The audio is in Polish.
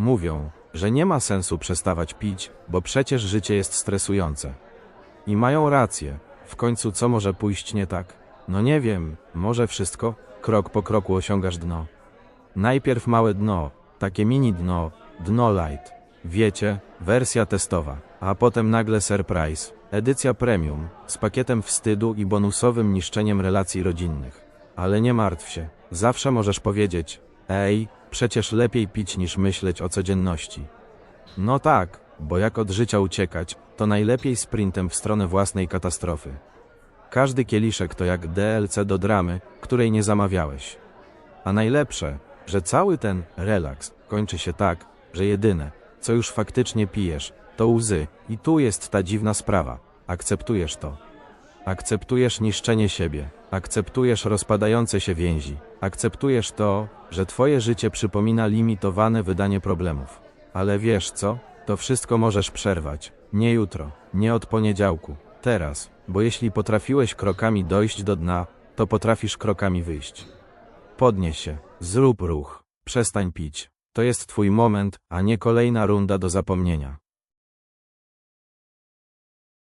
Mówią, że nie ma sensu przestawać pić, bo przecież życie jest stresujące. I mają rację. W końcu co może pójść nie tak? No nie wiem, może wszystko? Krok po kroku osiągasz dno. Najpierw małe dno, takie mini dno, dno light. Wiecie, wersja testowa, a potem nagle surprise, edycja premium, z pakietem wstydu i bonusowym niszczeniem relacji rodzinnych. Ale nie martw się, zawsze możesz powiedzieć, ej, przecież lepiej pić niż myśleć o codzienności. No tak, bo jak od życia uciekać, to najlepiej sprintem w stronę własnej katastrofy. Każdy kieliszek to jak DLC do dramy, której nie zamawiałeś. A najlepsze, że cały ten relaks kończy się tak, że jedyne, co już faktycznie pijesz, to łzy. I tu jest ta dziwna sprawa. Akceptujesz to. Akceptujesz niszczenie siebie. Akceptujesz rozpadające się więzi. Akceptujesz to, że twoje życie przypomina limitowane wydanie problemów. Ale wiesz co? To wszystko możesz przerwać. Nie jutro, nie od poniedziałku. Teraz, bo jeśli potrafiłeś krokami dojść do dna, to potrafisz krokami wyjść. Podnieś się, zrób ruch, przestań pić. To jest twój moment, a nie kolejna runda do zapomnienia.